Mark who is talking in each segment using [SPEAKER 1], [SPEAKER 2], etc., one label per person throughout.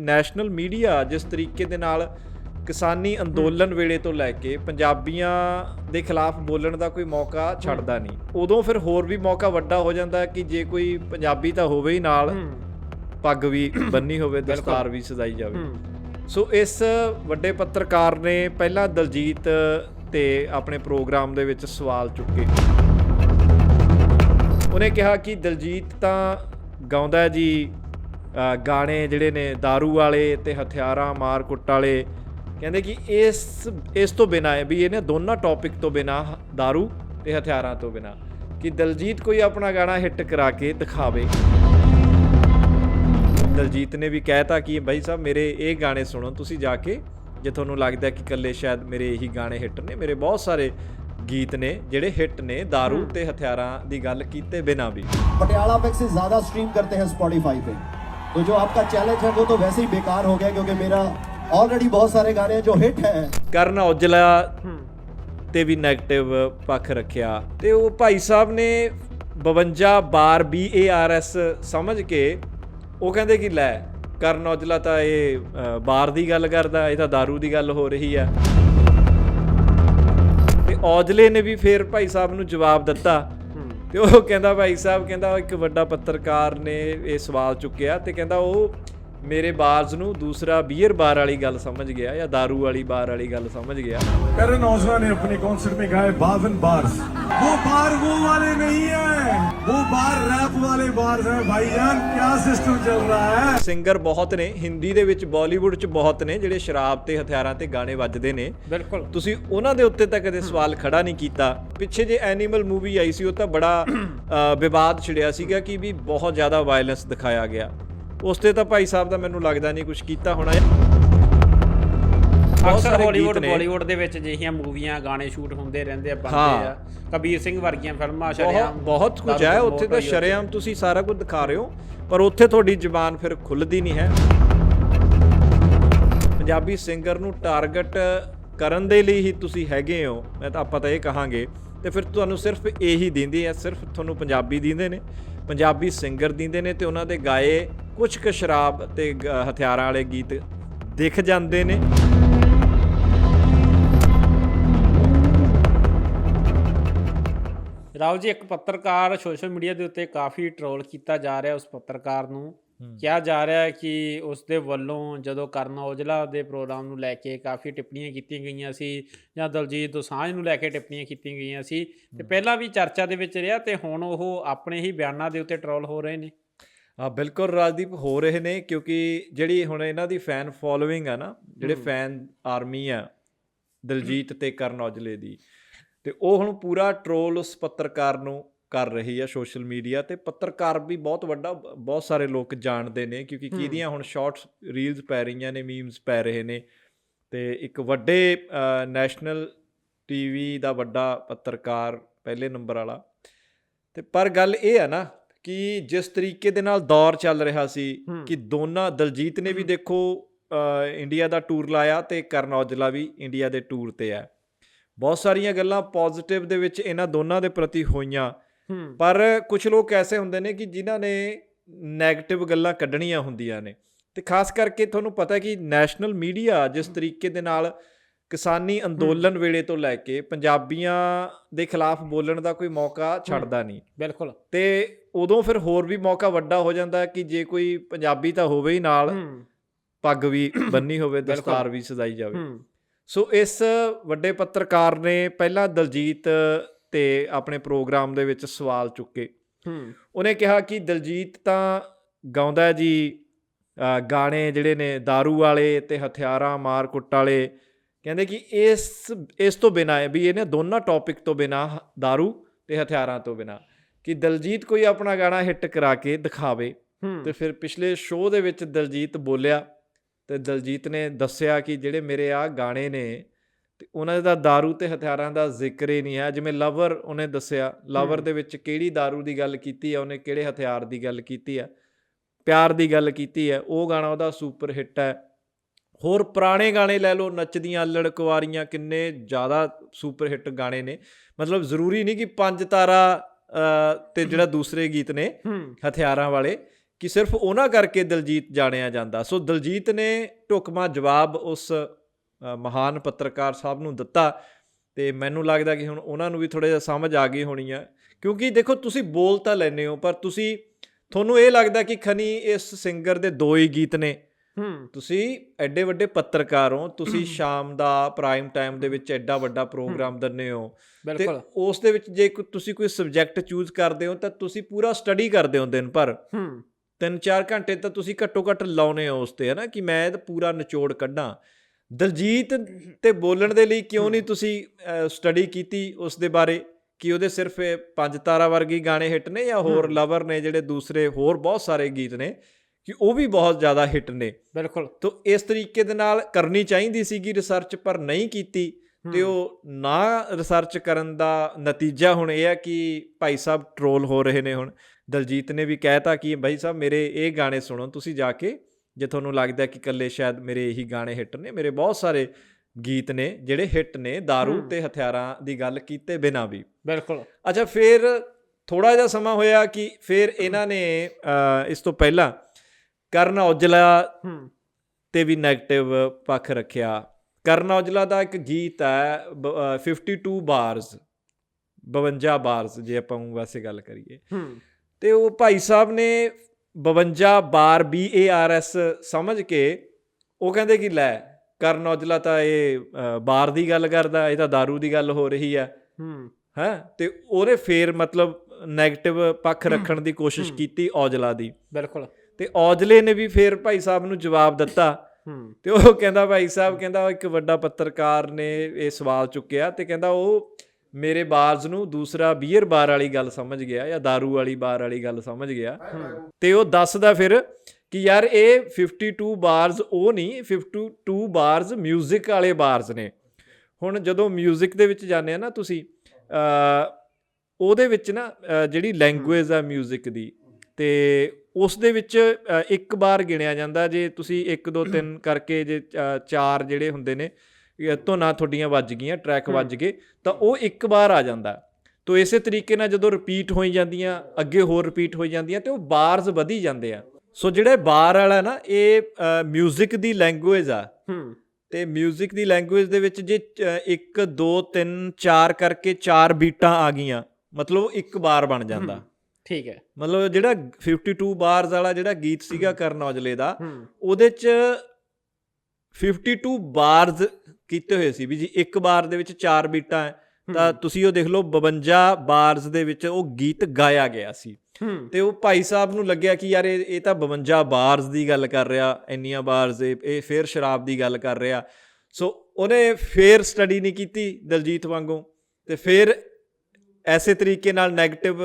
[SPEAKER 1] National media ਜਿਸ ਤਰੀਕੇ ਦੇ ਨਾਲ ਕਿਸਾਨੀ ਅੰਦੋਲਨ ਵੇਲੇ ਤੋਂ ਲੈ ਕੇ ਪੰਜਾਬੀਆਂ ਦੇ ਖਿਲਾਫ ਬੋਲਣ ਦਾ ਕੋਈ ਮੌਕਾ ਛੱਡਦਾ ਨਹੀਂ। ਉਦੋਂ ਫਿਰ ਹੋਰ ਵੀ ਮੌਕਾ ਵੱਡਾ ਹੋ ਜਾਂਦਾ ਕਿ ਜੇ ਕੋਈ ਪੰਜਾਬੀ ਤਾਂ ਹੋਵੇ ਹੀ ਨਾਲ ਪੱਗ ਵੀ ਬੰਨੀ ਹੋਵੇ ਦਸਤਾਰ ਵੀ ਸਜਾਈ ਜਾਵੇ। ਸੋ ਇਸ ਵੱਡੇ ਪੱਤਰਕਾਰ ਨੇ ਪਹਿਲਾਂ ਦਲਜੀਤ ਤੇ ਆਪਣੇ ਪ੍ਰੋਗਰਾਮ ਦੇ ਵਿੱਚ ਸਵਾਲ ਚੁੱਕੇ। ਉਹਨੇ ਕਿਹਾ ਕਿ ਦਲਜੀਤ ਤਾਂ ਗਾਉਂਦਾ ਜੀ ਗਾਣੇ ਜਿਹੜੇ ਨੇ दारू ਵਾਲੇ ਤੇ ਹਥਿਆਰਾਂ ਮਾਰ ਕੁੱਟ ਵਾਲੇ ਕਹਿੰਦੇ ਕਿ ਇਸ ਇਸ ਤੋਂ ਬਿਨਾ ਹੈ ਵੀ ਇਹਨੇ ਦੋਨਾਂ ਟੌਪਿਕ ਤੋਂ ਬਿਨਾ दारू ਤੇ ਹਥਿਆਰਾਂ ਤੋਂ ਬਿਨਾ ਕਿ ਦਲਜੀਤ ਕੋਈ ਆਪਣਾ ਗਾਣਾ ਹਿੱਟ ਕਰਾ ਕੇ ਦਿਖਾਵੇ ਦਲਜੀਤ ਨੇ ਵੀ ਕਹਿਤਾ ਕਿ ਭਾਈ ਸਾਹਿਬ ਮੇਰੇ ਇਹ ਗਾਣੇ ਸੁਣੋ ਤੁਸੀਂ ਜਾ ਕੇ ਜੇ ਤੁਹਾਨੂੰ ਲੱਗਦਾ ਕਿ ਇਕੱਲੇ ਸ਼ਾਇਦ ਮੇਰੇ ਇਹੀ ਗਾਣੇ ਹਿੱਟ ਨੇ ਮੇਰੇ ਬਹੁਤ ਸਾਰੇ ਗੀਤ ਨੇ ਜਿਹੜੇ ਹਿੱਟ ਨੇ दारू ਤੇ ਹਥਿਆਰਾਂ ਦੀ ਗੱਲ ਕੀਤੇ ਬਿਨਾ ਵੀ
[SPEAKER 2] पटियाला पे से ज्यादा स्ट्रीम करते हैं स्पॉटिफाई पे तो जो आपका चैलेंज है, वो तो वैसे ही बेकार हो गया क्योंकि मेरा ਆਲਰੇਡੀ ਬਹੁਤ ਸਾਰੇ ਗਾਣੇ ਜੋ ਹਿੱਟ ਹੈ
[SPEAKER 1] ਕਰਨ ਔਜਲਾ ਤੇ ਵੀ 네ਗੇਟਿਵ ਪੱਖ ਰੱਖਿਆ ਤੇ ਉਹ ਭਾਈ ਸਾਹਿਬ ਨੇ 52 ਬਾਰ BARS ਸਮਝ ਕੇ ਉਹ ਕਹਿੰਦੇ ਕਿ ਲੈ ਕਰਨ ਔਜਲਾ ਤਾਂ ਇਹ ਬਾਰ ਦੀ ਗੱਲ ਕਰਦਾ ਇਹ ਤਾਂ दारू ਦੀ ਗੱਲ ਹੋ ਰਹੀ ਆ ਤੇ ਔਜਲੇ ਨੇ ਵੀ ਫੇਰ ਭਾਈ ਸਾਹਿਬ ਨੂੰ ਜਵਾਬ ਦਿੱਤਾ ਤੇ ਉਹ ਕਹਿੰਦਾ ਭਾਈ ਸਾਹਿਬ, ਕਹਿੰਦਾ ਇੱਕ ਵੱਡਾ ਪੱਤਰਕਾਰ ਨੇ ਇਹ ਸਵਾਲ ਚੁੱਕਿਆ ਤੇ ਕਹਿੰਦਾ ਉਹ ਮੇਰੇ ਬਾਰਜ਼ ਨੂੰ ਦੂਸਰਾ ਬੀਅਰ ਬਾਰ ਵਾਲੀ ਗੱਲ ਸਮਝ ਗਿਆ ਜਾਂ दारू ਵਾਲੀ ਬਾਰ ਵਾਲੀ ਗੱਲ ਸਮਝ ਗਿਆ
[SPEAKER 3] करण औजला ने अपने कॉन्सर्ट में गाए बावन बार्स वो बार वो वाले नहीं है वो बार रैप वाले बार्स हैं भाईजान क्या सिस्टम चल रहा है
[SPEAKER 1] ਸਿੰਗਰ ਬਹੁਤ ਨੇ ਹਿੰਦੀ ਦੇ ਵਿੱਚ ਬਾਲੀਵੁੱਡ 'ਚ ਬਹੁਤ ਨੇ ਜਿਹੜੇ ਸ਼ਰਾਬ ਤੇ ਹਥਿਆਰਾਂ ਤੇ ਗਾਣੇ ਵੱਜਦੇ ਨੇ
[SPEAKER 4] ਬਿਲਕੁਲ
[SPEAKER 1] ਤੁਸੀਂ ਉਹਨਾਂ ਦੇ ਉੱਤੇ ਤਾਂ ਕਦੇ ਸਵਾਲ ਖੜਾ ਨਹੀਂ ਕੀਤਾ ਪਿੱਛੇ ਜੇ ਐਨੀਮਲ ਮੂਵੀ ਆਈ ਸੀ ਉਹ ਤਾਂ ਬੜਾ ਅ, ਵਿਵਾਦ ਛਿੜਿਆ ਸੀਗਾ ਕਿ ਵੀ ਬਹੁਤ ਜ਼ਿਆਦਾ ਵਾਇਲੈਂਸ ਦਿਖਾਇਆ ਗਿਆ ਉਸ ਤੇ ਤਾਂ ਭਾਈ ਸਾਹਿਬ ਦਾ ਮੈਨੂੰ ਲੱਗਦਾ ਨਹੀਂ ਕੁਝ ਕੀਤਾ ਹੋਣਾ।
[SPEAKER 4] ਅਕਸਰ
[SPEAKER 1] ਸਾਰੇ
[SPEAKER 4] ਹਾਲੀਵੁੱਡ। ਬਾਲੀਵੁੱਡ ਦੇ ਵਿੱਚ ਜਿਹੀਆਂ ਮੂਵੀਆਂ ਗਾਣੇ ਸ਼ੂਟ ਹੁੰਦੇ ਰਹਿੰਦੇ ਆ ਬਣਦੇ
[SPEAKER 1] ਹਾਂ।
[SPEAKER 4] ਆ। ਕਬੀਰ ਸਿੰਘ ਵਰਗੀਆਂ ਫਿਲਮਾਂ ਸ਼ਰਿਆਮ
[SPEAKER 1] ਬਹੁਤ ਕੁਝ ਹੈ ਉੱਥੇ ਤਾਂ ਸ਼ਰੇਆਮ ਤੁਸੀਂ ਸਾਰਾ ਕੁਝ ਦਿਖਾ ਰਹੇ ਹੋ ਪਰ ਉੱਥੇ ਤੁਹਾਡੀ ਜ਼ੁਬਾਨ ਫਿਰ ਖੁੱਲਦੀ ਨਹੀਂ ਹੈ। ਪੰਜਾਬੀ ਸਿੰਗਰ ਨੂੰ ਟਾਰਗੇਟ ਕਰਨ ਦੇ ਲਈ ਹੀ ਤੁਸੀਂ ਹੈਗੇ ਹੋ ਮੈਂ ਤਾਂ ਆਪਾਂ ਤਾਂ ਇਹ ਕਹਾਂਗੇ। ਤੇ ਫਿਰ ਤੁਹਾਨੂੰ ਸਿਰਫ ਇਹੀ ਦਿੰਦੇ ਆ ਸਿਰਫ ਤੁਹਾਨੂੰ ਪੰਜਾਬੀ ਦਿੰਦੇ ਨੇ। ਪੰਜਾਬੀ ਸਿੰਗਰ ਦਿੰਦੇ ਨੇ ਤੇ ਉਹਨਾਂ ਦੇ ਗਾਏ ਕੁਝ ਕੁ ਸ਼ਰਾਬ ਤੇ ਹਥਿਆਰਾਂ ਵਾਲੇ ਗੀਤ ਦਿਖ ਜਾਂਦੇ ਨੇ।
[SPEAKER 4] ਰਾਓ ਜੀ ਇੱਕ ਪੱਤਰਕਾਰ ਸੋਸ਼ਲ ਮੀਡੀਆ ਦੇ ਉੱਤੇ ਕਾਫੀ ਟ੍ਰੋਲ ਕੀਤਾ ਜਾ ਰਿਹਾ ਉਸ ਪੱਤਰਕਾਰ ਨੂੰ। ਕਿਹਾ ਜਾ ਰਿਹਾ ਹੈ ਕਿ ਉਸ ਦੇ ਵੱਲੋਂ ਜਦੋਂ ਕਰਨ ਔਜਲਾ ਦੇ ਪ੍ਰੋਗਰਾਮ ਨੂੰ ਲੈ ਕੇ ਕਾਫੀ ਟਿੱਪਣੀਆਂ ਕੀਤੀਆਂ ਗਈਆਂ ਸੀ ਜਾਂ ਦਲਜੀਤ ਦੋਸਾਂਝ ਨੂੰ ਲੈ ਕੇ ਟਿੱਪਣੀਆਂ ਕੀਤੀਆਂ ਗਈਆਂ ਸੀ। ਤੇ ਪਹਿਲਾਂ ਵੀ ਚਰਚਾ ਦੇ ਵਿੱਚ ਰਿਹਾ ਤੇ ਹੁਣ ਉਹ ਆਪਣੇ ਹੀ ਬਿਆਨਾਂ ਦੇ ਉੱਤੇ ਟ੍ਰੋਲ ਹੋ ਰਹੇ ਨੇ।
[SPEAKER 1] ਹਾਂ ਬਿਲਕੁਲ ਰਾਜਦੀਪ ਹੋ ਰਹੇ ਨੇ ਕਿਉਂਕਿ ਜਿਹੜੀ ਹੁਣ ਇਹਨਾਂ ਦੀ ਫੈਨ ਫੋਲੋਇੰਗ ਆ ਨਾ ਜਿਹੜੇ ਫੈਨ ਆਰਮੀ ਆ ਦਲਜੀਤ ਤੇ ਕਰਨ ਔਜਲੇ ਦੀ ਤੇ ਉਹ ਹੁਣ ਪੂਰਾ ਟ੍ਰੋਲ ਉਸ ਪੱਤਰਕਾਰ ਨੂੰ ਕਰ ਰਹੀ ਆ ਸੋਸ਼ਲ ਮੀਡੀਆ ਤੇ ਪੱਤਰਕਾਰ ਵੀ ਬਹੁਤ ਵੱਡਾ ਬਹੁਤ ਸਾਰੇ ਲੋਕ ਜਾਣਦੇ ਨੇ ਕਿਉਂਕਿ ਕਿਹਦੀਆਂ ਹੁਣ ਸ਼ਾਰਟਸ ਰੀਲਸ ਪੈ ਰਹੀਆਂ ਨੇ ਮੀਮਸ ਪੈ ਰਹੇ ਨੇ ਤੇ ਇੱਕ ਵੱਡੇ ਨੈਸ਼ਨਲ ਟੀਵੀ ਦਾ ਵੱਡਾ ਪੱਤਰਕਾਰ ਪਹਿਲੇ ਨੰਬਰ ਵਾਲਾ ਤੇ ਪਰ ਗੱਲ ਇਹ ਹੈ ਨਾ ਕਿ ਜਿਸ ਤਰੀਕੇ ਦੇ ਨਾਲ ਦੌਰ ਚੱਲ ਰਿਹਾ ਸੀ ਕਿ ਦੋਨਾਂ ਦਲਜੀਤ ਨੇ ਵੀ ਦੇਖੋ ਇੰਡੀਆ ਦਾ ਟੂਰ ਲਾਇਆ ਤੇ ਕਰਨ ਔਜਲਾ ਵੀ ਇੰਡੀਆ ਦੇ ਟੂਰ ਤੇ ਹੈ। ਬਹੁਤ ਸਾਰੀਆਂ ਗੱਲਾਂ ਪੋਜ਼ਿਟਿਵ ਦੇ ਵਿੱਚ ਇਹਨਾਂ ਦੋਨਾਂ ਦੇ ਪ੍ਰਤੀ ਹੋਈਆਂ। ਪਰ ਕੁਝ ਲੋਕ ਐਸੇ ਹੁੰਦੇ ਨੇ ਕਿ ਜਿਨ੍ਹਾਂ ਨੇ 네ਗੇਟਿਵ ਗੱਲਾਂ ਕੱਢਣੀਆਂ ਹੁੰਦੀਆਂ ਨੇ। ਤੇ ਖਾਸ ਕਰਕੇ ਤੁਹਾਨੂੰ ਪਤਾ ਕਿ ਨੈਸ਼ਨਲ ਮੀਡੀਆ ਜਿਸ ਤਰੀਕੇ ਦੇ ਨਾਲ ਕਿਸਾਨੀ ਅੰਦੋਲਨ ਵੇਲੇ ਤੋਂ ਲੈ ਕੇ ਪੰਜਾਬੀਆਂ ਦੇ ਖਿਲਾਫ ਬੋਲਣ ਦਾ ਕੋਈ ਮੌਕਾ ਛੱਡਦਾ ਨਹੀਂ।
[SPEAKER 4] ਬਿਲਕੁਲ।
[SPEAKER 1] ਤੇ ਉਦੋਂ ਫਿਰ ਹੋਰ ਵੀ ਮੌਕਾ ਵੱਡਾ ਹੋ ਜਾਂਦਾ ਹੈ ਕਿ ਜੇ ਕੋਈ ਪੰਜਾਬੀ ਤਾਂ ਹੋਵੇ ਹੀ ਨਾਲ ਪੱਗ ਵੀ ਬੰਨੀ ਹੋਵੇ ਦਸਤਾਰ ਵੀ ਸਜਾਈ ਜਾਵੇ ਸੋ ਇਸ ਵੱਡੇ ਪੱਤਰਕਾਰ ਨੇ ਪਹਿਲਾਂ ਦਲਜੀਤ ਤੇ ਆਪਣੇ ਪ੍ਰੋਗਰਾਮ ਦੇ ਵਿੱਚ ਸਵਾਲ ਚੁੱਕੇ ਉਹਨੇ ਕਿਹਾ ਕਿ ਦਲਜੀਤ ਤਾਂ ਗਾਉਂਦਾ ਹੈ ਜੀ ਅ, ਗਾਣੇ ਜਿਹੜੇ ਨੇ दारू ਵਾਲੇ ਤੇ ਹਥਿਆਰਾਂ ਮਾਰ ਕੁੱਟ ਵਾਲੇ ਕਹਿੰਦੇ ਕਿ ਇਸ ਇਸ ਤੋਂ ਬਿਨਾ ਹੈ ਵੀ ਇਹਨੇ ਦੋਨਾਂ ਟੌਪਿਕ ਤੋਂ ਬਿਨਾ दारू ਤੇ ਹਥਿਆਰਾਂ ਤੋਂ ਬਿਨਾ ਕਿ ਦਲਜੀਤ ਕੋਈ ਆਪਣਾ ਗਾਣਾ ਹਿੱਟ ਕਰਾ ਕੇ ਦਿਖਾਵੇ ਤੇ ਫਿਰ ਪਿਛਲੇ ਸ਼ੋਅ ਦੇ ਵਿੱਚ ਦਲਜੀਤ ਬੋਲਿਆ ਤੇ ਦਲਜੀਤ ਨੇ ਦੱਸਿਆ ਕਿ ਜਿਹੜੇ ਮੇਰੇ ਆ ਗਾਣੇ ਨੇ ਤੇ ਉਹਨਾਂ ਦਾ दारू ਤੇ ਹਥਿਆਰਾਂ ਦਾ ਜ਼ਿਕਰ ਹੀ ਨਹੀਂ ਹੈ ਜਿਵੇਂ ਲਵਰ ਉਹਨੇ ਦੱਸਿਆ ਲਵਰ ਦੇ ਵਿੱਚ ਕਿਹੜੀ दारू ਦੀ ਗੱਲ ਕੀਤੀ ਹੈ ਉਹਨੇ ਕਿਹੜੇ ਹਥਿਆਰ ਦੀ ਗੱਲ ਕੀਤੀ ਹੈ ਪਿਆਰ ਦੀ ਗੱਲ ਕੀਤੀ ਹੈ ਉਹ ਗਾਣਾ ਉਹਦਾ ਸੁਪਰ ਹਿੱਟ ਹੈ ਹੋਰ ਪੁਰਾਣੇ ਗਾਣੇ ਲੈ ਲਓ ਨੱਚਦੀਆਂ ਅਲੜ ਕੁਵਾਰੀਆਂ ਕਿੰਨੇ ਜ਼ਿਆਦਾ ਸੁਪਰ ਹਿੱਟ ਗਾਣੇ ਨੇ ਮਤਲਬ ਜ਼ਰੂਰੀ ਨਹੀਂ ਕਿ ਪੰਜ ਤਾਰਾ ਅ, ਤੇ ਜਿਹੜਾ ਦੂਸਰੇ ਗੀਤ ਨੇ ਹਥਿਆਰਾਂ ਵਾਲੇ ਕਿ ਸਿਰਫ ਉਹਨਾਂ ਕਰਕੇ ਦਿਲਜੀਤ ਜਾਣਿਆ ਜਾਂਦਾ। ਸੋ ਦਿਲਜੀਤ ਨੇ ਢੁਕਮਾ ਜਵਾਬ ਉਸ ਮਹਾਨ ਪੱਤਰਕਾਰ ਸਾਹਿਬ ਨੂੰ ਦਿੱਤਾ ਤੇ ਮੈਨੂੰ ਲੱਗਦਾ ਕਿ ਹੁਣ ਉਹਨਾਂ ਨੂੰ ਵੀ ਥੋੜਾ ਜਿਹਾ ਸਮਝ ਆ ਗਈ ਹੋਣੀ ਆ। ਕਿਉਂਕਿ ਦੇਖੋ ਤੁਸੀਂ ਬੋਲ ਤਾਂ ਲੈਨੇ ਹੋ ਪਰ ਤੁਸੀਂ ਤੁਹਾਨੂੰ ਇਹ ਲੱਗਦਾ ਕਿ ਖਨੀ ਇਸ ਸਿੰਗਰ ਦੇ ਦੋ ਹੀ ਗੀਤ ਨੇ।
[SPEAKER 4] ਹੂੰ।
[SPEAKER 1] ਤੁਸੀਂ ਐਡੇ ਵੱਡੇ ਪੱਤਰਕਾਰ ਹੋ ਤੁਸੀਂ ਸ਼ਾਮ ਦਾ ਪ੍ਰਾਈਮ ਟਾਈਮ ਦੇ ਵਿੱਚ ਐਡਾ ਵੱਡਾ ਪ੍ਰੋਗਰਾਮ ਦਿੰਦੇ ਹੋ। ਤੇ ਉਸ ਦੇ ਵਿੱਚ ਜੇ ਤੁਸੀਂ ਕੋਈ ਸਬਜੈਕਟ ਚੂਜ਼ ਕਰਦੇ ਹੋ ਤਾਂ ਤੁਸੀਂ ਪੂਰਾ ਸਟੱਡੀ ਕਰਦੇ ਹੋ ਦਿਨ ਭਰ।
[SPEAKER 4] ਹੂੰ।
[SPEAKER 1] 3-4 ਘੰਟੇ ਤਾਂ ਤੁਸੀਂ ਘੱਟੋ ਘੱਟ ਲਾਉਨੇ ਹੋ ਉਸ ਤੇ ਹਨਾ ਕਿ ਮੈਂ ਇਹਦਾ ਪੂਰਾ ਨਿਚੋੜ ਕੱਢਾਂ। ਦਲਜੀਤ ਤੇ ਬੋਲਣ ਦੇ ਲਈ ਕਿਉਂ ਨਹੀਂ ਤੁਸੀਂ ਸਟੱਡੀ ਕੀਤੀ ਉਸ ਦੇ ਬਾਰੇ? ਕਿ ਉਹਦੇ ਸਿਰਫ ਇਹ ਪੰਜ ਤਾਰਾ ਵਰਗੀ ਗਾਣੇ ਹਿੱਟ ਨੇ ਜਾਂ ਹੋਰ ਲਵਰ ਨੇ ਜਿਹੜੇ ਦੂਸਰੇ ਹੋਰ ਬਹੁਤ ਸਾਰੇ ਗੀਤ ਨੇ? ਕਿ ਉਹ ਵੀ ਬਹੁਤ ਜ਼ਿਆਦਾ ਹਿੱਟ ਨੇ।
[SPEAKER 4] ਬਿਲਕੁਲ।
[SPEAKER 1] ਤੋ ਇਸ ਤਰੀਕੇ ਦੇ ਨਾਲ ਕਰਨੀ ਚਾਹੀਦੀ ਸੀਗੀ ਰਿਸਰਚ ਪਰ ਨਹੀਂ ਕੀਤੀ। ਤੇ ਉਹ ਨਾ ਰਿਸਰਚ ਕਰਨ ਦਾ ਨਤੀਜਾ ਹੁਣ ਇਹ ਹੈ ਕਿ ਭਾਈ ਸਾਹਿਬ ਟਰੋਲ ਹੋ ਰਹੇ ਨੇ ਹੁਣ। ਦਲਜੀਤ ਨੇ ਵੀ ਕਹਿਤਾ ਕਿ ਭਾਈ ਸਾਹਿਬ ਮੇਰੇ ਇਹ ਗਾਣੇ ਸੁਣੋ ਤੁਸੀਂ ਜਾ ਕੇ ਜੇ ਤੁਹਾਨੂੰ ਲੱਗਦਾ ਕਿ ਇਕੱਲੇ ਸ਼ਾਇਦ ਮੇਰੇ ਇਹੀ ਗਾਣੇ ਹਿੱਟ ਨੇ ਮੇਰੇ ਬਹੁਤ ਸਾਰੇ ਗੀਤ ਨੇ ਜਿਹੜੇ ਹਿੱਟ ਨੇ दारू ਤੇ ਹਥਿਆਰਾਂ ਦੀ ਗੱਲ ਕੀਤੇ ਬਿਨਾ ਵੀ।
[SPEAKER 4] ਬਿਲਕੁਲ।
[SPEAKER 1] ਅੱਛਾ ਫਿਰ ਥੋੜਾ ਜਿਹਾ ਸਮਾਂ ਹੋਇਆ ਕਿ ਫਿਰ ਇਹਨਾਂ ਨੇ ਇਸ ਤੋਂ ਪਹਿਲਾਂ ਕਰਨ ਔਜਲਾ ਤੇ ਵੀ 네ਗੇਟਿਵ ਪੱਖ ਰੱਖਿਆ। ਕਰਨ ਔਜਲਾ ਦਾ ਇੱਕ ਗੀਤ ਹੈ 52 ਬਾਰਸ 52 ਬਾਰਸ ਜੇ ਆਪਾਂ ਵੈਸੇ ਗੱਲ ਕਰੀਏ। ਤੇ ਉਹ ਭਾਈ ਸਾਹਿਬ ਨੇ 52 bar B A R S ਸਮਝ ਕੇ ਉਹ ਕਹਿੰਦੇ ਕਿ ਲੈ ਕਰਨ ਔਜਲਾ ਤਾਂ ਇਹ ਬਾਰ ਦੀ ਗੱਲ ਕਰਦਾ ਇਹ ਤਾਂ दारू ਦੀ ਗੱਲ ਹੋ ਰਹੀ ਹੈ।
[SPEAKER 4] ਹਾਂ।
[SPEAKER 1] ਤੇ ਉਹਨੇ ਫੇਰ ਮਤਲਬ 네ਗੇਟਿਵ ਪੱਖ ਰੱਖਣ ਦੀ ਕੋਸ਼ਿਸ਼ ਕੀਤੀ ਔਜਲਾ ਦੀ।
[SPEAKER 4] ਬਿਲਕੁਲ।
[SPEAKER 1] ਤੇ ਔਜਲੇ ਨੇ ਵੀ ਫੇਰ ਭਾਈ ਸਾਹਿਬ ਨੂੰ ਜਵਾਬ ਦਿੱਤਾ
[SPEAKER 4] ਹੂੰ
[SPEAKER 1] ਤੇ ਉਹ ਕਹਿੰਦਾ ਭਾਈ ਸਾਹਿਬ ਕਹਿੰਦਾ ਉਹ ਇੱਕ ਵੱਡਾ ਪੱਤਰਕਾਰ ਨੇ ਇਹ ਸਵਾਲ ਚੁੱਕਿਆ ਤੇ ਕਹਿੰਦਾ ਉਹ ਮੇਰੇ ਬਾਰਜ਼ ਨੂੰ ਦੂਸਰਾ ਬੀਅਰ ਬਾਰ ਵਾਲੀ ਗੱਲ ਸਮਝ ਗਿਆ ਜਾਂ दारू ਵਾਲੀ ਬਾਰ ਵਾਲੀ ਗੱਲ ਸਮਝ ਗਿਆ ਤੇ ਉਹ ਦੱਸਦਾ ਫਿਰ ਕਿ ਯਾਰ ਇਹ 52 ਬਾਰਜ਼ ਉਹ ਨਹੀਂ 52 ਬਾਰਜ਼ 뮤직 ਵਾਲੇ ਬਾਰਜ਼ ਨੇ ਹੁਣ ਜਦੋਂ 뮤직 ਦੇ ਵਿੱਚ ਜਾਂਦੇ ਆ ਨਾ ਤੁਸੀਂ ਅ ਉਹਦੇ ਵਿੱਚ ਨਾ ਅ, ਜਿਹੜੀ ਲੈਂਗੁਏਜ ਆ 뮤직 ਦੀ ਤੇ ਉਸ ਦੇ ਵਿੱਚ ਅ, ਇੱਕ ਬਾਰ ਗਿਣਿਆ ਜਾਂਦਾ ਜੇ ਤੁਸੀਂ 1 2 3 ਕਰਕੇ ਜੇ ਅ, ਚਾਰ ਜਿਹੜੇ ਹੁੰਦੇ ਨੇ ਇਹ ਧੁਨਾਂ ਤੁਹਾਡੀਆਂ ਵੱਜ ਗਈਆਂ ਟਰੈਕ ਵੱਜ ਗਏ ਤਾਂ ਉਹ ਇੱਕ ਬਾਰ ਆ ਜਾਂਦਾ ਤੋ ਇਸੇ ਤਰੀਕੇ ਨਾਲ ਜਦੋਂ ਰਿਪੀਟ ਹੋਈ ਜਾਂਦੀਆਂ ਅੱਗੇ ਹੋਰ ਰਿਪੀਟ ਹੋਈ ਜਾਂਦੀਆਂ ਤੇ ਉਹ ਬਾਰਸ ਵਧੀ ਜਾਂਦੇ ਆ ਸੋ ਜਿਹੜੇ ਬਾਰ ਵਾਲਾ ਨਾ ਇਹ 뮤직 ਦੀ ਲੈਂਗੁਏਜ ਆ
[SPEAKER 4] ਹੂੰ
[SPEAKER 1] ਤੇ 뮤직 ਦੀ ਲੈਂਗੁਏਜ ਦੇ ਵਿੱਚ ਜੇ 1 2 3 4 ਕਰਕੇ 4 ਬੀਟਾਂ ਆ ਗਈਆਂ ਮਤਲਬ ਉਹ ਇੱਕ ਬਾਰ ਬਣ ਜਾਂਦਾ
[SPEAKER 4] ਠੀਕ ਹੈ।
[SPEAKER 1] ਮਤਲਬ ਜਿਹੜਾ 52 ਬਾਰਸ ਵਾਲਾ ਜਿਹੜਾ ਗੀਤ ਸੀਗਾ ਕਰਨ ਔਜਲੇ ਦਾ ਉਹਦੇ ਚ 52 ਬਾਰਸ ਕੀਤੇ ਹੋਏ ਸੀ ਵੀ ਜੀ ਇੱਕ ਬਾਰ ਦੇ ਵਿੱਚ 4 ਬੀਟਾਂ ਹੈ ਤਾਂ ਤੁਸੀਂ ਉਹ ਦੇਖ ਲਓ 52 ਬਾਰਸ ਦੇ ਵਿੱਚ ਉਹ ਗੀਤ ਗਾਇਆ ਗਿਆ ਸੀ। ਤੇ ਉਹ ਭਾਈ ਸਾਹਿਬ ਨੂੰ ਲੱਗਿਆ ਕਿ ਯਾਰ ਇਹ ਇਹ ਤਾਂ 52 ਬਾਰਸ ਦੀ ਗੱਲ ਕਰ ਰਿਹਾ ਇੰਨੀਆਂ ਬਾਰਸ ਇਹ ਫੇਰ ਸ਼ਰਾਬ ਦੀ ਗੱਲ ਕਰ ਰਿਹਾ। ਸੋ ਉਹਨੇ ਫੇਰ ਸਟੱਡੀ ਨਹੀਂ ਕੀਤੀ ਦਲਜੀਤ ਵਾਂਗੂ ਤੇ ਫੇਰ ਐਸੇ ਤਰੀਕੇ ਨਾਲ 네ਗੇਟਿਵ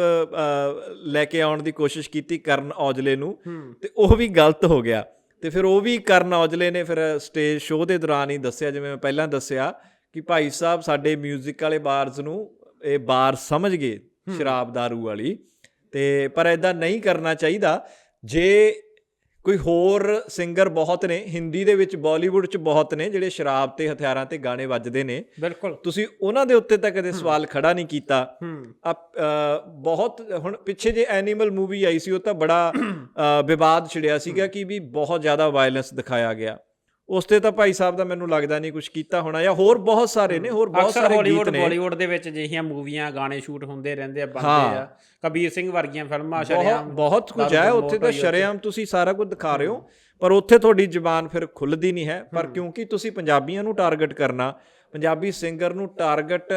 [SPEAKER 1] ਲੈ ਕੇ ਆਉਣ ਦੀ ਕੋਸ਼ਿਸ਼ ਕੀਤੀ ਕਰਨ ਔਜਲੇ ਨੂੰ ਤੇ ਉਹ ਵੀ ਗਲਤ ਹੋ ਗਿਆ। ਤੇ ਫਿਰ ਉਹ ਵੀ ਕਰਨ ਔਜਲੇ ਨੇ ਫਿਰ ਸਟੇਜ ਸ਼ੋਅ ਦੇ ਦੌਰਾਨ ਹੀ ਦੱਸਿਆ ਜਿਵੇਂ ਮੈਂ ਪਹਿਲਾਂ ਦੱਸਿਆ ਕਿ ਭਾਈ ਸਾਹਿਬ ਸਾਡੇ 뮤직 ਵਾਲੇ ਬਾਰਸ ਨੂੰ ਇਹ ਬਾਰ ਸਮਝ ਗਏ ਸ਼ਰਾਬ दारू ਵਾਲੀ। ਤੇ ਪਰ ਐਦਾਂ ਨਹੀਂ ਕਰਨਾ ਚਾਹੀਦਾ। ਜੇ ਕੋਈ ਹੋਰ ਸਿੰਗਰ ਬਹੁਤ ਨੇ ਹਿੰਦੀ ਦੇ ਵਿੱਚ ਬਾਲੀਵੁੱਡ 'ਚ ਬਹੁਤ ਨੇ ਜਿਹੜੇ ਸ਼ਰਾਬ ਤੇ ਹਥਿਆਰਾਂ ਤੇ ਗਾਣੇ ਵੱਜਦੇ ਨੇ।
[SPEAKER 4] ਬਿਲਕੁਲ।
[SPEAKER 1] ਤੁਸੀਂ ਉਹਨਾਂ ਦੇ ਉੱਤੇ ਤਾਂ ਕਦੇ ਸਵਾਲ ਖੜਾ ਨਹੀਂ ਕੀਤਾ। ਅ, ਬਹੁਤ ਹੁਣ ਪਿੱਛੇ ਜੇ ਐਨੀਮਲ ਮੂਵੀ ਆਈ ਸੀ ਉਹ ਤਾਂ ਬੜਾ ਵਿਵਾਦ ਛਿੜਿਆ ਸੀਗਾ ਕਿ ਵੀ ਬਹੁਤ ਜ਼ਿਆਦਾ ਵਾਇਲੈਂਸ ਦਿਖਾਇਆ ਗਿਆ। ਉਸ ਤੇ ਤਾਂ ਭਾਈ ਸਾਹਿਬ ਦਾ ਮੈਨੂੰ ਲੱਗਦਾ ਨਹੀਂ ਕੁਝ ਕੀਤਾ ਹੋਣਾ ਜਾਂ ਹੋਰ ਬਹੁਤ ਸਾਰੇ ਨੇ ਹੋਰ ਬਹੁਤ ਸਾਰੇ ਗੀਤ ਨੇ।
[SPEAKER 4] ਬਾਲੀਵੁੱਡ ਦੇ ਵਿੱਚ ਜਿਹੀਆਂ ਮੂਵੀਆਂ ਗਾਣੇ ਸ਼ੂਟ ਹੁੰਦੇ ਰਹਿੰਦੇ ਆ
[SPEAKER 1] ਹਾਂ।
[SPEAKER 4] ਬਣਦੇ ਆ। ਕਬੀਰ ਸਿੰਘ ਵਰਗੀਆਂ ਫਿਲਮਾਂ ਸ਼ਰਿਆਮ
[SPEAKER 1] ਬਹੁਤ ਕੁਝ ਹੈ ਉੱਥੇ ਤਾਂ। ਸ਼ਰੇਆਮ ਤੁਸੀਂ ਸਾਰਾ ਕੁਝ ਦਿਖਾ ਰਹੇ ਹੋ ਪਰ ਉੱਥੇ ਤੁਹਾਡੀ ਜ਼ੁਬਾਨ ਫਿਰ ਖੁੱਲਦੀ ਨਹੀਂ ਹੈ। ਪਰ ਕਿਉਂਕਿ ਤੁਸੀਂ ਪੰਜਾਬੀਆਂ ਨੂੰ ਟਾਰਗੇਟ ਕਰਨਾ ਪੰਜਾਬੀ ਸਿੰਗਰ ਨੂੰ ਟਾਰਗੇਟ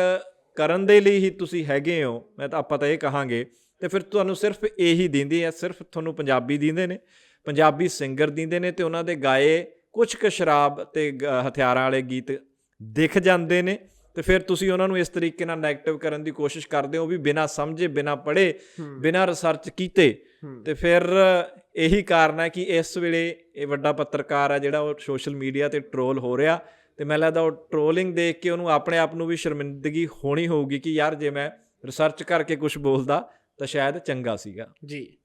[SPEAKER 1] ਕਰਨ ਦੇ ਲਈ ਹੀ ਤੁਸੀਂ ਹੈਗੇ ਹੋ ਮੈਂ ਤਾਂ ਆਪਾਂ ਤਾਂ ਇਹ ਕਹਾਂਗੇ। ਤੇ ਫਿਰ ਤੁਹਾਨੂੰ ਸਿਰਫ ਇਹੀ ਦਿੰਦੇ ਆ ਸਿਰਫ ਤੁਹਾਨੂੰ ਪੰਜਾਬੀ ਦਿੰਦੇ ਨੇ। ਪੰਜਾਬੀ ਸਿੰਗਰ ਦਿੰਦੇ ਨੇ ਤੇ ਉਹਨਾਂ ਦੇ ਗਾਏ ਕੁਝ ਕੁ ਸ਼ਰਾਬ ਤੇ ਹਥਿਆਰਾਂ ਵਾਲੇ ਗੀਤ ਦਿਖ ਜਾਂਦੇ ਨੇ ਤੇ ਫਿਰ ਤੁਸੀਂ ਉਹਨਾਂ ਨੂੰ ਇਸ ਤਰੀਕੇ ਨਾਲ 네ਗੇਟਿਵ ਕਰਨ ਦੀ ਕੋਸ਼ਿਸ਼ ਕਰਦੇ ਹੋ ਵੀ ਬਿਨਾਂ ਸਮਝੇ ਬਿਨਾਂ ਪੜ੍ਹੇ ਬਿਨਾਂ ਰਿਸਰਚ ਕੀਤੇ। ਤੇ ਫਿਰ ਇਹੀ ਕਾਰਨ ਹੈ ਕਿ ਇਸ ਵੇਲੇ ਇਹ ਵੱਡਾ ਪੱਤਰਕਾਰ ਹੈ ਜਿਹੜਾ ਉਹ ਸੋਸ਼ਲ ਮੀਡੀਆ ਤੇ ਟਰੋਲ ਹੋ ਰਿਹਾ ਤੇ ਮੈਨੂੰ ਲੱਗਦਾ ਉਹ ਟਰੋਲਿੰਗ ਦੇਖ ਕੇ ਉਹਨੂੰ ਆਪਣੇ ਆਪ ਨੂੰ ਵੀ ਸ਼ਰਮਿੰਦਗੀ ਹੋਣੀ ਹੋਊਗੀ ਕਿ ਯਾਰ ਜੇ ਮੈਂ ਰਿਸਰਚ ਕਰਕੇ ਕੁਝ ਬੋਲਦਾ ਤਾਂ ਸ਼ਾਇਦ ਚੰਗਾ ਸੀਗਾ।
[SPEAKER 4] ਜੀ।